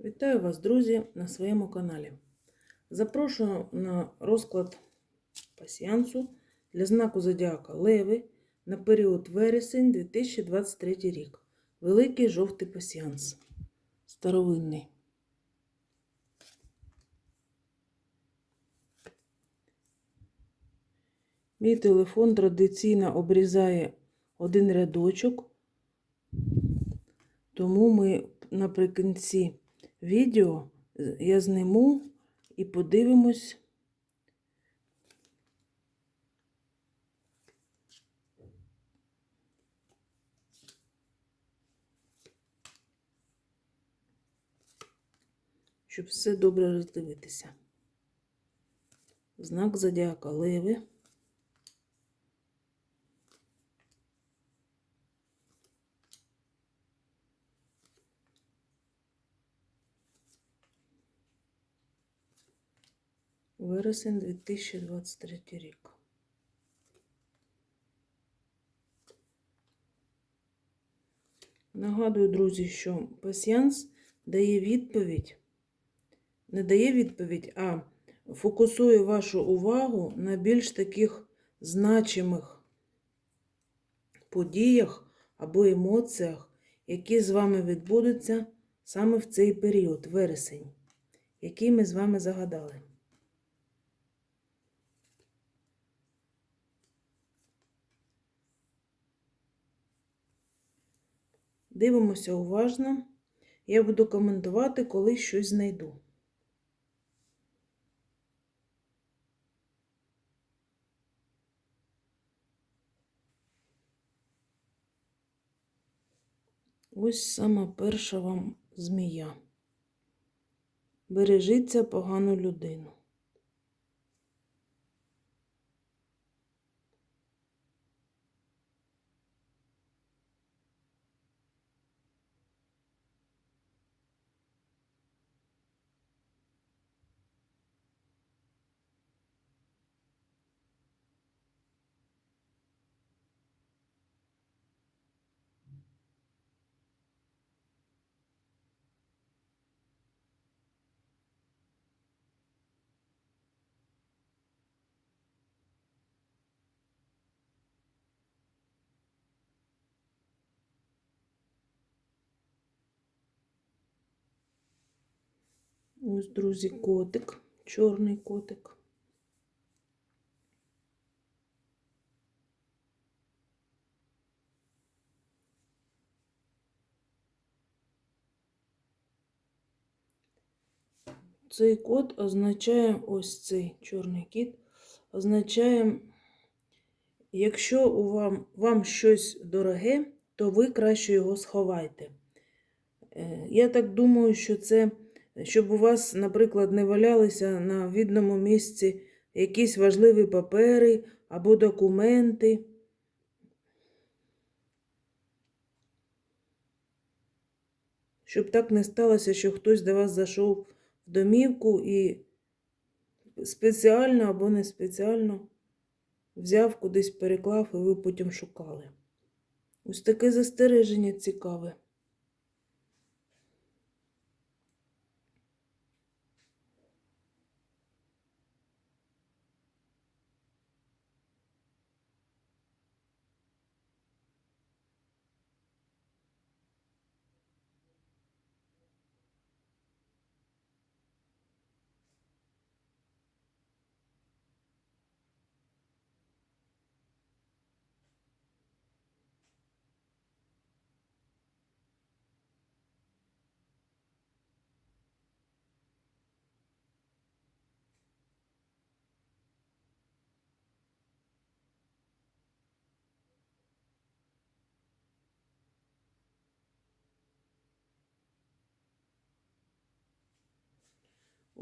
Вітаю вас, друзі, на своєму каналі. Запрошую на розклад пасіянсу для знаку Зодіака Леви на період вересень 2023 рік. Великий жовтий пасіянс. Старовинний. Мій телефон традиційно обрізає один рядочок, тому ми наприкінці відео я зниму і подивимось. Щоб все добре роздивитися. Знак зодіака Леви. Вересень 2023 рік. Нагадую, друзі, що пасіянс дає відповідь, не дає відповідь, а фокусує вашу увагу на більш таких значимих подіях або емоціях, які з вами відбудуться саме в цей період, вересень, який ми з вами загадали. Дивимося уважно. Я буду коментувати, коли щось знайду. Ось сама перша вам змія. Бережіться погану людину. Ось, друзі, котик, чорний котик. Цей код означає, ось цей чорний кіт, означає, якщо у вам, вам щось дороге, то ви краще його сховайте. Е, Я так думаю, що це, щоб у вас, наприклад, не валялися на відному місці якісь важливі папери або документи. Щоб так не сталося, що хтось до вас зайшов в домівку і спеціально або не спеціально взяв кудись переклав, і ви потім шукали. Ось таке застереження цікаве.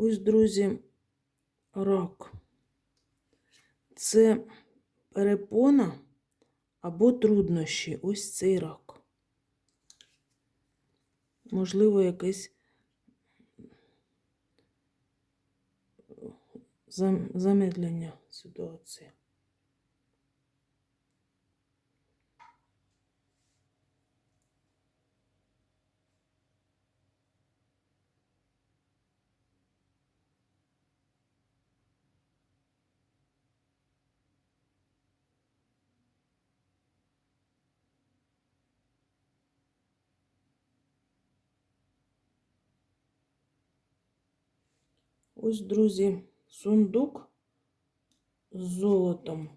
Ось, друзі, рак. Це перепона або труднощі. Ось цей рак. Можливо, якесь замедлення ситуації. Ось, друзі, сундук з золотом.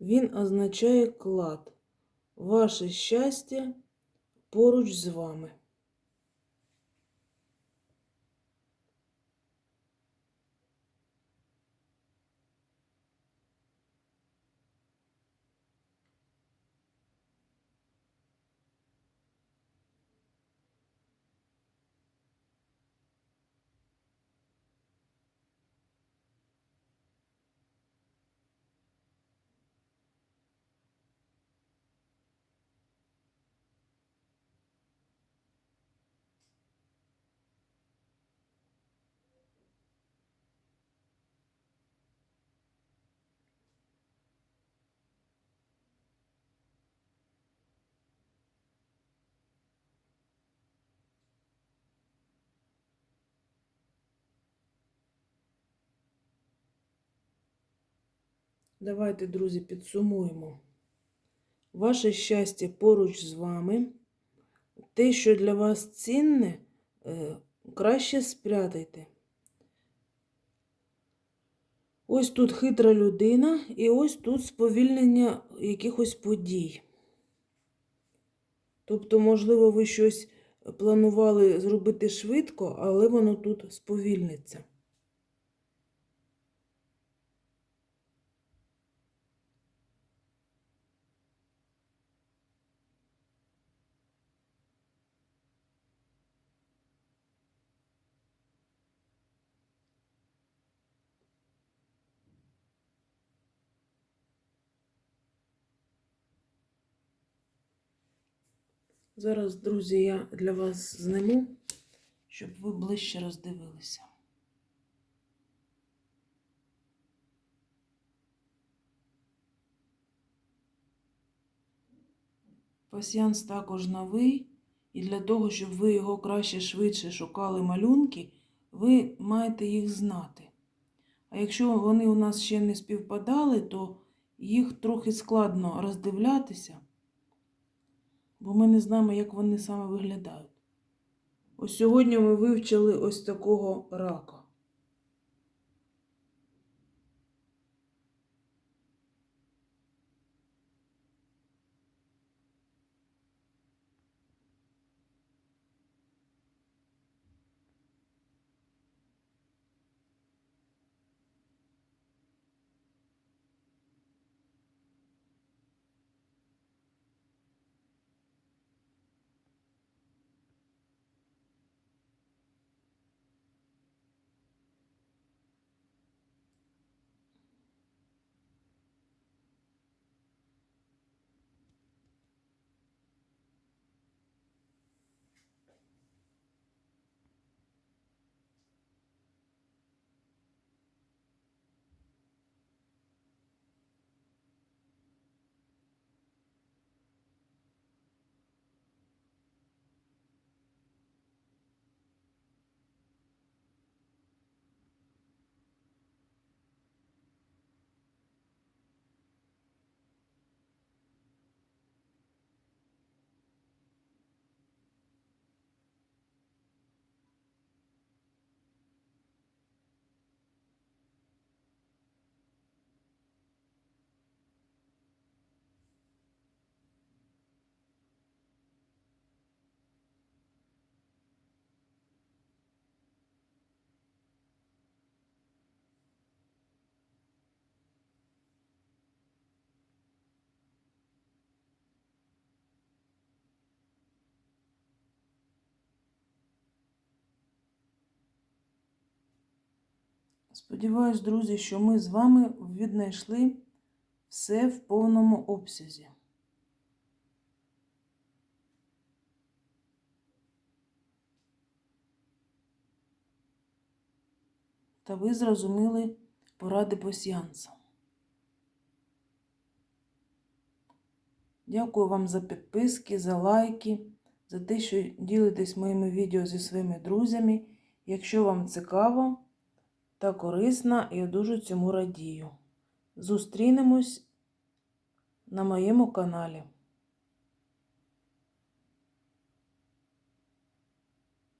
Він означає клад. Ваше щастя поруч з вами. Давайте, друзі, підсумуємо. Ваше щастя поруч з вами. Те, що для вас цінне, е, краще спрятайте. Ось тут хитра людина, і ось тут сповільнення якихось подій. Тобто, можливо, ви щось планували зробити швидко, але воно тут сповільниться. Зараз, друзі, я для вас зниму, щоб ви ближче роздивилися. Пасіянс також новий, і для того, щоб ви його краще швидше шукали малюнки, ви маєте їх знати. А якщо вони у нас ще не співпадали, то їх трохи складно роздивлятися бо ми не знаємо, як вони саме виглядають. Ось сьогодні ми вивчили ось такого рака. Сподіваюсь, друзі, що ми з вами віднайшли все в повному обсязі. Та ви зрозуміли поради пасіянса. Дякую вам за підписки, за лайки, за те, що ділитесь моїми відео зі своїми друзями. Якщо вам цікаво та корисна, я дуже цьому радію. Зустрінемось на моєму каналі.